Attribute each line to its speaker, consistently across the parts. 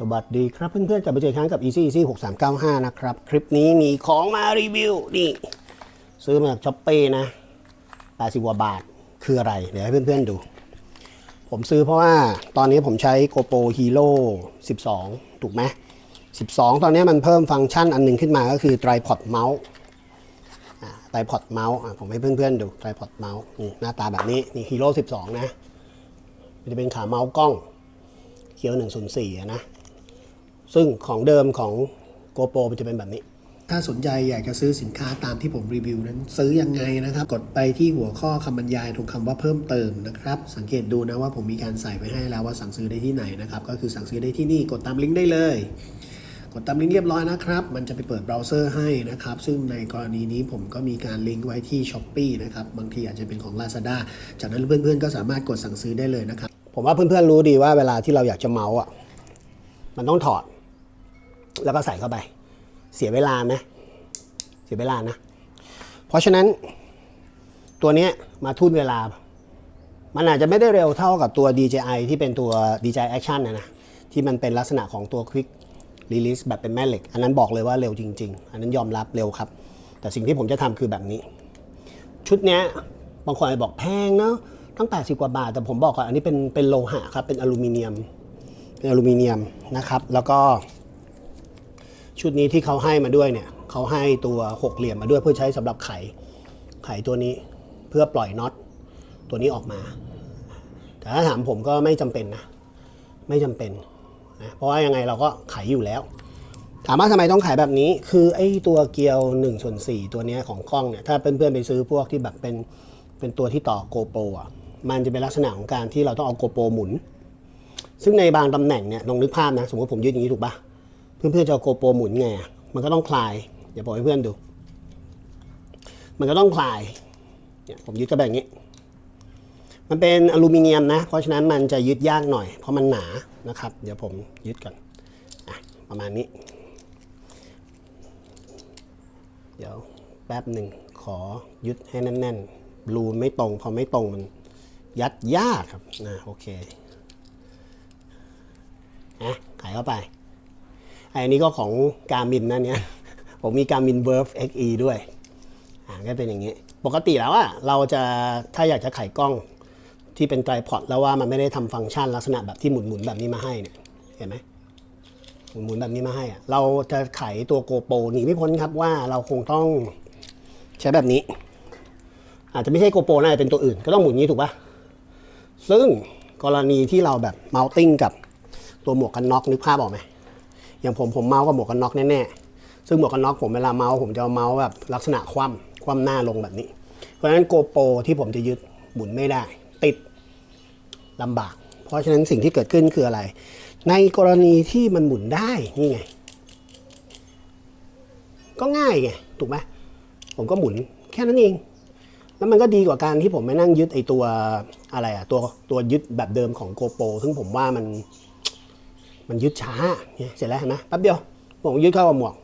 Speaker 1: สวัสดีครับเพื่อนๆกลับมาเจออีกครั้งกับ Easy Easy 6395 นะครับ คลิปนี้มีของมารีวิว นี่ ซื้อมาจากช้อปปี้นะ 80กว่าบาทคืออะไร เดี๋ยวให้เพื่อนๆดู ผมซื้อเพราะว่าตอนนี้ผมใช้ GoPro Hero 12 ถูกไหม 12 ตอนนี้มันเพิ่มฟังก์ชันอันหนึงขึ้นมาก็คือ Tripod Mouse ไตรพอดเมาส์ผมให้เพื่อนๆดูไตรพอดเมาส์นี่หน้าตาแบบนี้ นี่ฮีโร่12 นะ มันจะเป็นขาเมาส์กล้องเคียว104นะ ซึ่งของเดิมของ GoPro มันจะเป็นแบบนี้ ถ้าสนใจอยากจะซื้อสินค้าตามที่ผมรีวิวนั้น ซื้อยังไงนะครับ กดไปที่หัวข้อคำบรรยายตรงคำว่าเพิ่มเติมนะครับ สังเกตดูนะว่าผมมีการใส่ไปให้แล้วว่าสั่งซื้อได้ที่ไหนนะครับ ก็คือสั่งซื้อได้ที่นี่กดตามลิงก์ได้เลย กดตามลิงก์เรียบร้อยนะครับ มันจะไปเปิดเบราว์เซอร์ให้นะครับ ซึ่งในกรณีนี้ผมก็มีการลิงก์ไว้ที่ s h อ p e e นะครับ บางทีอาจจะเป็นของ Lazada จากนั้นเพื่อนๆ ก็สามารถกดสั่งซื้อได้เลยนะครับ ผมว่าเพื่อนๆรู้ดีว่าเวลาที่เราอยากจะเมาส์อะ มันต้องถอด แล้วก็ใส่เข้าไป เสียเวลาไหมเสียเวลานะ เพราะฉะนั้นตัวนี้มาทุ่นเวลา มันอาจจะไม่ได้เร็วเท่ากับตัว DJI ที่เป็นตัว DJI Action นะนะที่มันเป็นลักษณะของตัว Quick Release แบบเป็นแม่เหล็ก อันนั้นบอกเลยว่าเร็วจริง ๆ อันนั้นยอมรับเร็วครับ แต่สิ่งที่ผมจะทำคือแบบนี้ ชุดนี้บางคนอาจจะบอกแพงเนาะตั้ง 80 กว่าบาท แต่ผมบอกก่อนอันนี้เป็นเป็นโลหะครับ เป็นอลูมิเนียม เป็นอลูมิเนียมนะครับ แล้วก็ ชุดนี้ที่เขาให้มาด้วยเนี่ยเขาให้ตัวหกเหลี่ยมมาด้วยเพื่อใช้สำหรับไขไขตัวนี้เพื่อปล่อยน็อตตัวนี้ออกมา แต่ถ้าถามผมก็ไม่จำเป็นนะ ไม่จำเป็นนะเพราะว่ายังไงเราก็ไขอยู่แล้ว ถามว่าทำไมต้องขายแบบนี้ คือไอ้ตัวเกียว1ส่วน4ตัวนี้ของกล้องเนี่ย ถ้าเพื่อนๆไปซื้อพวกที่แบบเป็นเป็นตัวที่ต่อ GoPro อะ มันจะเป็นลักษณะของการที่เราต้องเอา GoPro หมุน ซึ่งในบางตำแหน่งเนี่ยลองนึกภาพนะ สมมติผมยืดอย่างนี้ถูกปะ เพื่อนๆจะเอา GoPro หมุนไงมันก็ต้องคลายเดี๋ยวบอกให้เพื่อนดู มันก็ต้องคลายเนี่ยผมยึดก็แบบนี้ มันเป็นอลูมิเนียมนะ เพราะฉะนั้นมันจะยึดยากหน่อย เพราะมันหนานะครับ เดี๋ยวผมยึดก่อนอประมาณนี้ เดี๋ยวแป๊บหนึ่งขอยึดให้แน่นๆรูไม่ตรง พอไม่ตรงมันยัดยากครับนะโอเคนะขายเข้าไป อันนี้ก็ของการมินนะเนี่ยผมมีการมินเวิร์ฟ XE ด้วยอ่าก็เป็นอย่างนี้ ปกติแล้วอะเราจะถ้าอยากจะไขกล้องที่เป็นไตรพอดแล้วว่ามันไม่ได้ทำฟังก์ชันลักษณะแบบที่หมุนๆแบบนี้มาให้เนี่ยเห็นไหมหมุนๆแบบนี้มาให้อะเราจะไขตัวโกโปรหนีไม่พ้นครับว่าเราคงต้องใช้แบบนี้ อาจจะไม่ใช่โกโปรน่าจะเป็นตัวอื่น ก็ต้องหมุนอย่างนี้ถูกปะซึ่งกรณีที่เราแบบมาส์ติ้งกับตัวหมวกกันน็อกนึกภาพออกไหม อย่างผมผมเมาส์กับหมวกกันน็อกแน่ๆซึ่งหมวกกันน็อกผมเวลาเมาส์ผมจะเมาส์แบบลักษณะคว่ำคว่ำหน้าลงแบบนี้ เพราะฉะนั้นโกโปรที่ผมจะยึดหมุนไม่ได้ ติดลำบาก เพราะฉะนั้นสิ่งที่เกิดขึ้นคืออะไร ในกรณีที่มันหมุนได้นี่ไง ก็ง่ายไงถูกไหมผมก็หมุนแค่นั้นเอง แล้วมันก็ดีกว่าการที่ผมไปนั่งยึดไอตัวอะไรอะตัวตัวยึดแบบเดิมของโกโปรซึ่งผมว่ามัน มันยึดช้าเนี่ยเสร็จแล้วเห็นไหมแป๊บเดียวผมยึดเข้ากับหมวก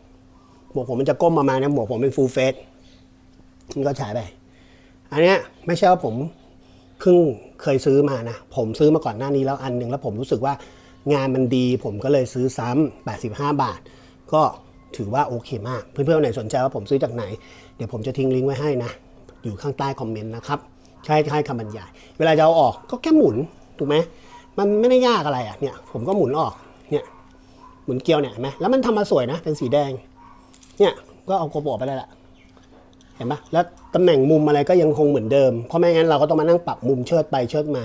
Speaker 1: หมวกผมมันจะก้มประมาณนี้หมวกผมเป็นฟูลเฟสมันก็ฉายไป อันเนี้ยไม่ใช่ว่าผมเพิ่งเคยซื้อมานะ ผมซื้อมาก่อนหน้านี้แล้วอันหนึ่งแล้วผมรู้สึกว่างานมันดี ผมก็เลยซื้อซ้ำ85 บาท ก็ถือว่าโอเคมาก เพื่อนๆไหนสนใจว่าผมซื้อจากไหน เดี๋ยวผมจะทิ้งลิงก์ไว้ให้นะ อยู่ข้างใต้คอมเมนต์นะครับ ใช่ใช่คำบรรยาย เวลาจะเอาออกก็แค่หมุน ถูกไหมมันไม่ได้ยากอะไรอะเนี่ย ผมก็หมุนออก หมุนเกลียวเนี่ยเห็นไหมแล้วมันทำมาสวยนะ เป็นสีแดง เนี่ยก็เอาโกโปรไปได้ละเห็นปะแล้วตำแหน่งมุมอะไรก็ยังคงเหมือนเดิม เพราะไม่งั้นเราก็ต้องมานั่งปรับมุมเชิดไปเชิดมา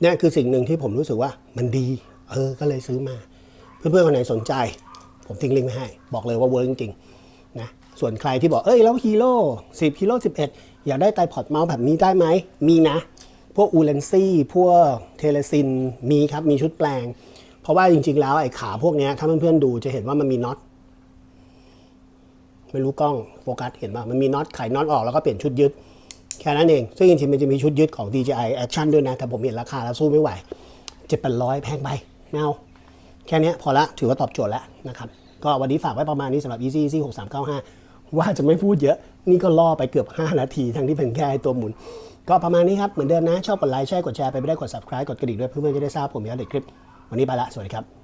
Speaker 1: เนี่ยคือสิ่งหนึ่งที่ผมรู้สึกว่ามันดี เออ ก็เลยซื้อมา เพื่อนๆคนไหนสนใจ ผมทิ้งลิงก์ไว้ให้ บอกเลยว่าเวิร์กจริงๆนะส่วนใครที่บอกเอ้ยแล้วฮีโร่10ฮีโร่11อยากได้ไตพอดเมาส์แบบนี้ได้ไหมมีนะ พวกอูเลนซี่พวกเทเลซินมีครับมีชุดแปลง ราะว่าจริงๆแล้วไอ้ขาพวกนี้ถ้าเพื่อนๆดูจะเห็นว่ามันมีน็อตไม่รู้กล้องโฟกัสเห็นป่ะมันมีน็อตไขน็อตออกแล้วก็เปลี่ยนชุดยึด แค่นั้นเอง ซึ่งจริงๆมันจะมีชุดยึดของ DJI Action ด้วยนะ แต่ผมเห็นราคาแล้วสู้ไม่ไหวเจ็ดแปดร้อยแพงไปไม่เอาแค่นี้พอละถือว่าตอบโจทย์แล้วนะครับก็วันนี้ฝากไว้ประมาณนี้สำหรับ Easy Easy 6395 ว่าจะไม่พูดเยอะ นี่ก็ล่อไปเกือบ 5 นาที ทั้งที่เป็นแค่ตัวหมุน ก็ประมาณนี้ครับ เหมือนเดิมนะ ชอบกดไลค์ใช่กดแชร์ไปไม่ได้กด subscribe กดกระดิ่งด้วยเพื่อนๆจะได้ทราบผมมีอัปเดตคลิป วันนี้ไปละสวัสดีครับ